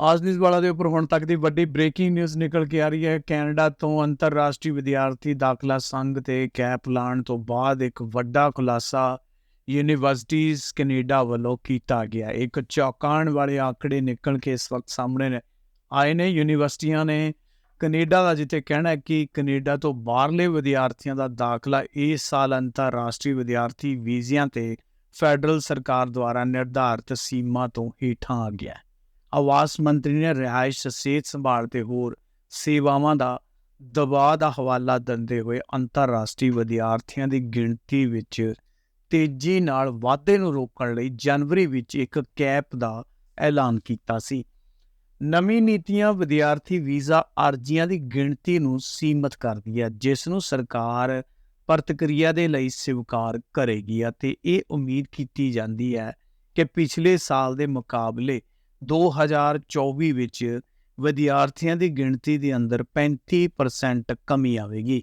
ਆਜ ਨਿਊਜ਼ ਵਾਲਾ ਦੇ ਉੱਪਰ ਹੁਣ ਤੱਕ ਦੀ ਵੱਡੀ ਬ੍ਰੇਕਿੰਗ ਨਿਊਜ਼ ਨਿਕਲ ਕੇ ਆ ਰਹੀ ਹੈ। ਕੈਨੇਡਾ ਤੋਂ ਅੰਤਰਰਾਸ਼ਟਰੀ ਵਿਦਿਆਰਥੀ ਦਾਖਲਾ ਸੰਘ ਤੇ ਕੈਪ ਲਾਣ ਤੋਂ ਬਾਅਦ ਇੱਕ ਵੱਡਾ ਖੁਲਾਸਾ ਯੂਨੀਵਰਸਿਟੀਜ਼ ਕੈਨੇਡਾ ਵੱਲੋਂ ਕੀਤਾ ਗਿਆ। ਇੱਕ ਚੌਂਕਾਉਣ ਵਾਲੇ ਆંકੜੇ ਨਿਕਲ ਕੇ ਇਸ ਵਕਤ ਸਾਹਮਣੇ ਨੇ। ਆਏ ਨੇ ਯੂਨੀਵਰਸਿਟੀਆਂ ਨੇ। ਕੈਨੇਡਾ ਦਾ ਜਿੱਥੇ ਕਹਿਣਾ ਹੈ ਕਿ ਕੈਨੇਡਾ ਤੋਂ ਬਾਹਰਲੇ ਵਿਦਿਆਰਥੀਆਂ ਦਾ ਦਾਖਲਾ ਇਸ ਸਾਲ ਅੰਤਰਰਾਸ਼ਟਰੀ ਵਿਦਿਆਰਥੀ ਵੀਜ਼ਿਆਂ ਤੇ ਫੈਡਰਲ ਸਰਕਾਰ ਦੁਆਰਾ ਨਿਰਧਾਰਿਤ ਸੀਮਾ ਤੋਂ ਹੇਠਾਂ ਆ ਗਿਆ ਹੈ। ਆਵਾਸ ਮੰਤਰੀ ਨੇ ਰਿਹਾਇਸ਼ ਸਿਹਤ ਸੰਭਾਲ ਤੇ ਹੋਰ ਸੇਵਾਵਾਂ ਦਾ ਦਬਾਅ ਦਾ ਹਵਾਲਾ ਦਿੰਦੇ ਹੋਏ ਅੰਤਰਰਾਸ਼ਟਰੀ ਵਿਦਿਆਰਥੀਆਂ ਦੀ ਗਿਣਤੀ ਵਿੱਚ ਤੇਜ਼ੀ ਨਾਲ ਵਾਧੇ ਨੂੰ ਰੋਕਣ ਲਈ ਜਨਵਰੀ ਵਿੱਚ ਇੱਕ ਕੈਪ ਦਾ ਐਲਾਨ ਕੀਤਾ ਸੀ। ਨਵੀਂ ਨੀਤੀਆਂ ਵਿਦਿਆਰਥੀ ਵੀਜ਼ਾ ਅਰਜ਼ੀਆਂ ਦੀ ਗਿਣਤੀ ਨੂੰ ਸੀਮਤ ਕਰਦੀ ਹੈ, ਜਿਸ ਨੂੰ ਸਰਕਾਰ ਪ੍ਰਤੀਕਿਰਿਆ ਦੇ ਲਈ ਸਵੀਕਾਰ ਕਰੇਗੀ ਅਤੇ ਇਹ ਉਮੀਦ ਕੀਤੀ ਜਾਂਦੀ ਹੈ ਕਿ ਪਿਛਲੇ ਸਾਲ ਦੇ ਮੁਕਾਬਲੇ 2024 ਵਿੱਚ ਵਿਦਿਆਰਥੀਆਂ ਦੀ ਗਿਣਤੀ ਦੇ ਅੰਦਰ 35% ਕਮੀ ਆਵੇਗੀ।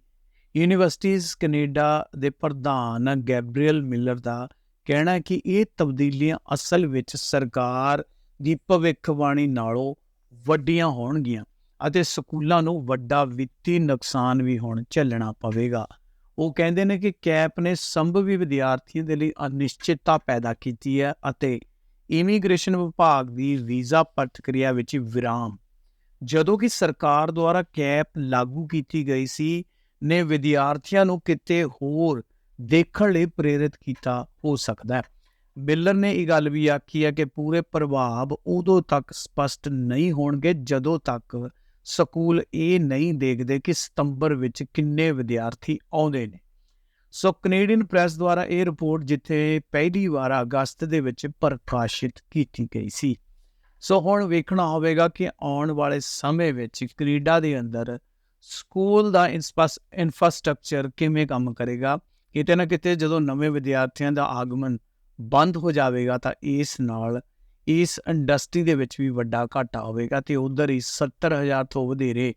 ਯੂਨੀਵਰਸਿਟੀਜ਼ ਕੈਨੇਡਾ ਦੇ ਪ੍ਰਧਾਨ ਗੈਬਰੀਅਲ ਮਿਲਰ ਦਾ ਕਹਿਣਾ ਹੈ ਕਿ ਇਹ ਤਬਦੀਲੀਆਂ ਅਸਲ ਵਿੱਚ ਸਰਕਾਰ ਦੀ ਭਵਿੱਖਬਾਣੀ ਨਾਲੋਂ ਵੱਡੀਆਂ ਹੋਣਗੀਆਂ ਅਤੇ ਸਕੂਲਾਂ ਨੂੰ ਵੱਡਾ ਵਿੱਤੀ ਨੁਕਸਾਨ ਵੀ ਹੁਣ ਝੱਲਣਾ ਪਵੇਗਾ। ਉਹ ਕਹਿੰਦੇ ਨੇ ਕਿ ਕੈਪ ਨੇ ਸੰਭਵੀ ਵਿਦਿਆਰਥੀਆਂ ਦੇ ਲਈ ਅਨਿਸ਼ਚਿਤਤਾ ਪੈਦਾ ਕੀਤੀ ਹੈ ਅਤੇ ਇਮੀਗ੍ਰੇਸ਼ਨ ਵਿਭਾਗ ਦੀ ਵੀਜ਼ਾ ਪ੍ਰਤੀਕਿਰਿਆ ਵਿੱਚ ਵਿਰਾਮ। ਜਦੋਂ ਕਿ ਸਰਕਾਰ ਦੁਆਰਾ ਕੈਪ ਲਾਗੂ ਕੀਤੀ ਗਈ ਸੀ, ਨੇ ਵਿਦਿਆਰਥੀਆਂ ਨੂੰ ਕਿਤੇ ਹੋਰ ਦੇਖਣ ਲਈ ਪ੍ਰੇਰਿਤ ਕੀਤਾ ਹੋ ਸਕਦਾ ਹੈ। ਬਿਲਰ ਨੇ ਇਹ ਗੱਲ ਵੀ ਆਖੀ ਹੈ ਕਿ ਪੂਰੇ ਪ੍ਰਭਾਵ ਉਦੋਂ ਤੱਕ ਸਪਸ਼ਟ ਨਹੀਂ ਹੋਣਗੇ ਜਦੋਂ ਤੱਕ ਸਕੂਲ ਇਹ ਨਹੀਂ ਦੇਖਦੇ ਕਿ ਸਤੰਬਰ ਵਿੱਚ ਕਿੰਨੇ ਵਿਦਿਆਰਥੀ ਆਉਂਦੇ ਨੇ। ਸੋ ਕੈਨੇਡੀਅਨ ਪ੍ਰੈਸ ਦੁਆਰਾ ਇਹ ਰਿਪੋਰਟ ਜਿੱਥੇ ਪਹਿਲੀ ਵਾਰ ਅਗਸਤ ਦੇ ਵਿੱਚ ਪ੍ਰਕਾਸ਼ਿਤ ਕੀਤੀ ਗਈ ਸੀ। ਸੋ ਹੁਣ ਵੇਖਣਾ ਹੋਵੇਗਾ ਕਿ ਆਉਣ ਵਾਲੇ ਸਮੇਂ ਵਿੱਚ ਕੈਨੇਡਾ ਦੇ ਅੰਦਰ ਸਕੂਲ ਦਾ ਇਨਫਰਾਸਟ੍ਰਕਚਰ ਕਿਵੇਂ ਕੰਮ ਕਰੇਗਾ, ਕਿਤੇ ਨਾ ਕਿਤੇ ਜਦੋਂ ਨਵੇਂ ਵਿਦਿਆਰਥੀਆਂ ਦਾ ਆਗਮਨ ਬੰਦ ਹੋ ਜਾਵੇਗਾ ਤਾਂ ਇਸ ਨਾਲ ਇਸ ਇੰਡਸਟਰੀ ਦੇ ਵਿੱਚ ਵੀ ਵੱਡਾ ਘਾਟਾ ਹੋਵੇਗਾ ਤੇ ਉਧਰ ਹੀ 70000 ਤੋਂ ਵਧੇਰੇ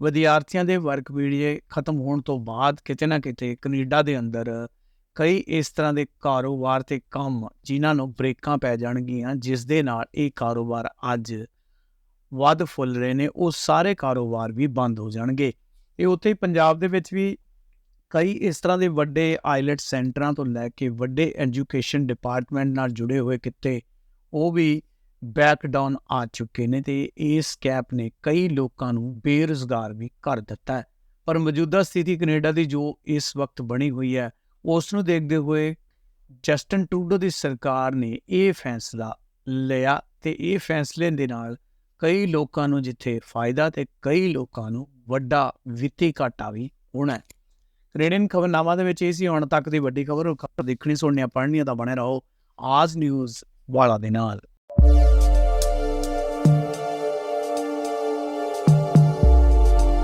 ਵਿਦਿਆਰਥੀਆਂ ਦੇ ਵਰਕ ਵੀਡੀਏ ਖਤਮ ਹੋਣ ਤੋਂ ਬਾਅਦ ਕਿਤੇ ਨਾ ਕਿਤੇ ਕੈਨੇਡਾ ਦੇ ਅੰਦਰ ਕਈ ਇਸ ਤਰ੍ਹਾਂ ਦੇ ਕਾਰੋਬਾਰ ਤੇ ਕੰਮ ਜਿਨ੍ਹਾਂ ਨੂੰ ਬ੍ਰੇਕਾਂ ਪੈ ਜਾਣਗੀਆਂ, ਜਿਸ ਦੇ ਨਾਲ ਇਹ ਕਾਰੋਬਾਰ ਅੱਜ ਵੱਧ ਫੁੱਲ ਰਹੇ ਨੇ, ਉਹ ਸਾਰੇ ਕਾਰੋਬਾਰ ਵੀ ਬੰਦ ਹੋ ਜਾਣਗੇ। ਇਹ ਉੱਥੇ ਪੰਜਾਬ ਦੇ ਵਿੱਚ ਵੀ ਕਈ ਇਸ ਤਰ੍ਹਾਂ ਦੇ ਵੱਡੇ ਆਈਲੈਟ ਸੈਂਟਰਾਂ ਤੋਂ ਲੈ ਕੇ ਵੱਡੇ ਐਜੂਕੇਸ਼ਨ ਡਿਪਾਰਟਮੈਂਟ ਨਾਲ ਜੁੜੇ ਹੋਏ ਕਿਤੇ, ਉਹ ਵੀ ਬੈਕ ਡਾਊਨ ਆ ਚੁੱਕੇ ਨੇ ਤੇ ਇਸ ਕੈਪ ਨੇ ਕਈ ਲੋਕਾਂ ਨੂੰ ਬੇਰੁਜ਼ਗਾਰ ਵੀ ਕਰ ਦਿੱਤਾ ਹੈ। ਪਰ ਮੌਜੂਦਾ ਸਥਿਤੀ ਕੈਨੇਡਾ ਦੀ ਜੋ ਇਸ ਵਕਤ ਬਣੀ ਹੋਈ ਹੈ ਉਸ ਨੂੰ ਦੇਖਦੇ ਹੋਏ ਜਸਟਨ ਟਰੂਡੋ ਦੀ ਸਰਕਾਰ ਨੇ ਇਹ ਫੈਸਲਾ ਲਿਆ ਤੇ ਇਹ ਫੈਸਲੇ ਦੇ ਨਾਲ ਕਈ ਲੋਕਾਂ ਨੂੰ ਜਿੱਥੇ ਫਾਇਦਾ ਤੇ ਕਈ ਲੋਕਾਂ ਨੂੰ ਵੱਡਾ ਵਿੱਤੀ ਘਾਟਾ ਵੀ ਹੋਣਾ ਹੈ। ਕੈਨੇਡੀਅਨ ਖਬਰਨਾਮਾ ਦੇ ਵਿੱਚ ਇਹ ਸੀ, ਹੁਣ ਤੱਕ ਦੀ ਵੱਡੀ ਖਬਰ ਦੇਖਣੀ ਸੁਣਨੀ ਪੜ੍ਹਨੀ ਤਾਂ ਬਣੇ ਰਹੋ। ਆਜ ਨਿਊਜ਼ ਵਾਲਾ ਦੇ ਨਾਲ।